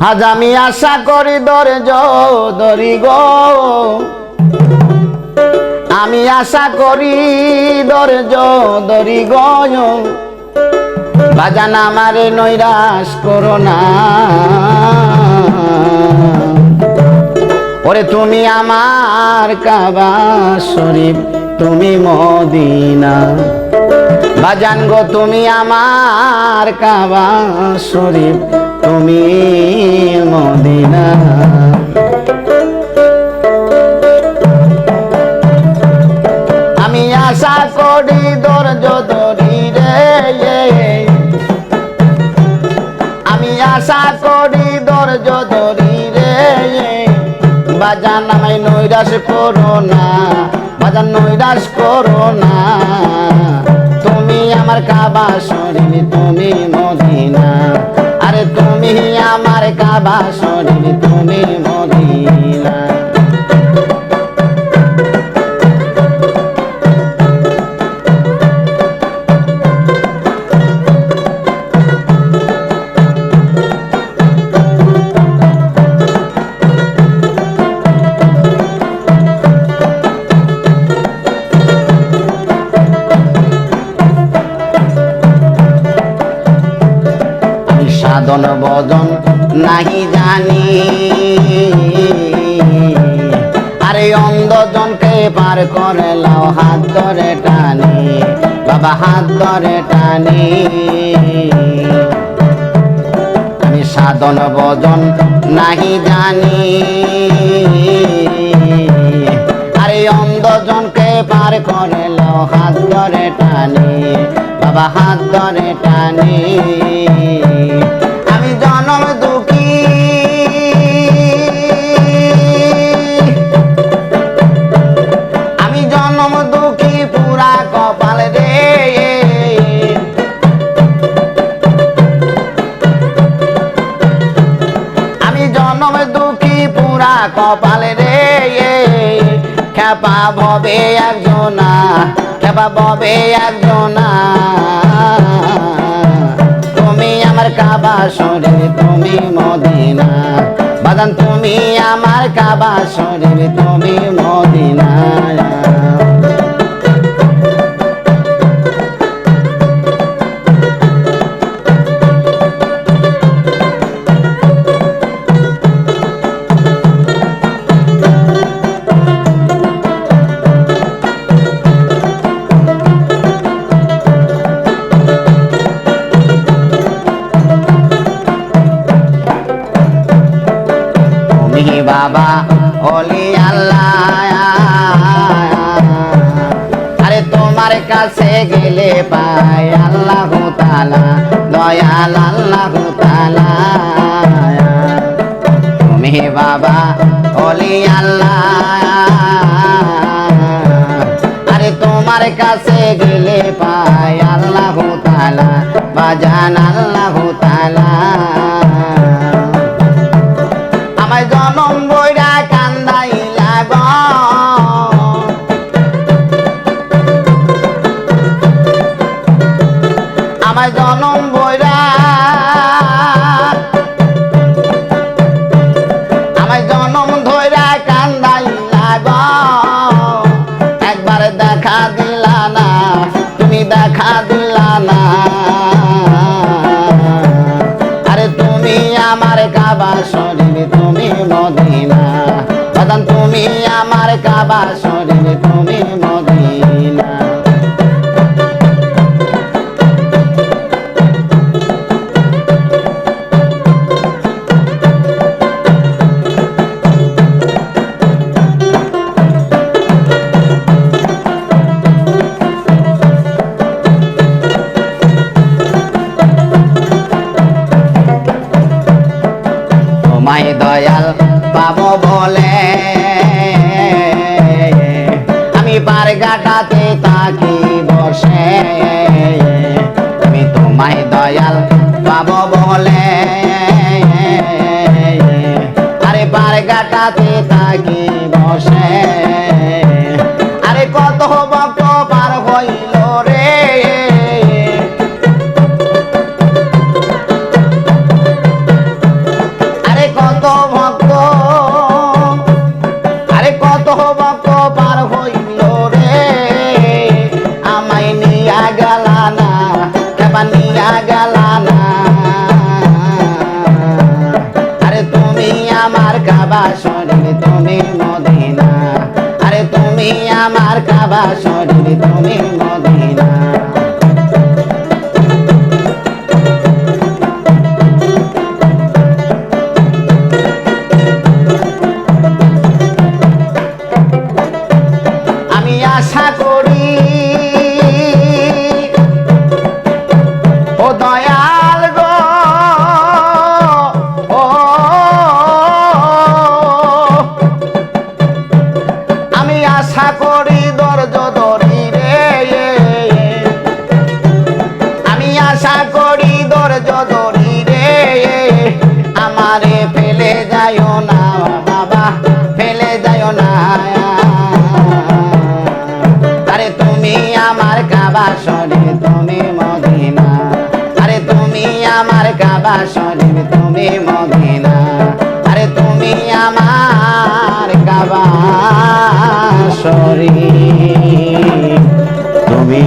আজ আমি আশা করি ধৈর্য, ধরি গো। আমি আশা করি ধৈর্য, ধরি গো। বাজান আমারে নৈরাশ করো না। ওরে তুমি আমার কাবা শরীফ, তুমি মদিনা। বাজান গো, তুমি আমার কাবা শরীফ তুমি মদিনা। আমি আশা করি ধৈর্য ধরি রে। আমি আশা করি ধৈর্য ধরি রে। বাজান আমায় নৈরাশ করো না, বাজান নৈরাশ করো না। তুমি আমার কাবা শরীর, তুমি মদিনা। তুমি আমার কাবা শরীর তুমি মদিনা। সাধন বদন নাহি জানি। আরে অন্ধজনকে পার করে লাও হাত ধরে টানি, বাবা হাত ধরে টানি। আমি সাধন বদন নাহি জানি। আরে অন্ধজনকে পার করে লাও হাত ধরে টানি, বাবা হাত ধরে টানি। পুরা কপালে রে খেপা ভবে একজনা, খেপা ভবে একজনা। তুমি আমার কাবা শরীর, তুমি মদিনা। বাদান, তুমি আমার কাবা শরীর, তুমি মদিনা। তুমি বাবা, অলি আল্লাহ। আরে তোমার কাছে গেলে পাই আল্লাহ তালা দয়াল আল্লাহ তালা তুমি বাবা, অলি আল্লাহ। আরে তোমার কাছে গেলে পাই আল্লাহ তালা বাজান আল্লাহ তালা আমায় জনম বইরা। আমায় জনম ধইরা কান্দাই লাগ একবার দেখা দিলা না, তুমি দেখা দিলা না। আরে তুমি আমার কাবা শরীর, তুমি মদিনা। বাদান তুমি আমার কাবা শরীর কত ভক্ত পার হইল রে ভক্ত, আরে কত ভক্ত রে। আমায় নিয়া গেলা না, এবার নিয়া গেলা না। আরে তুমি আমার কাবা শরীর, তুমি মদিনা। তুমি আমার কাবা শরীর তুমি মদিনা। শরীর তুমি মদিনা আরে তুমি আমার কাবা শরীর তুমি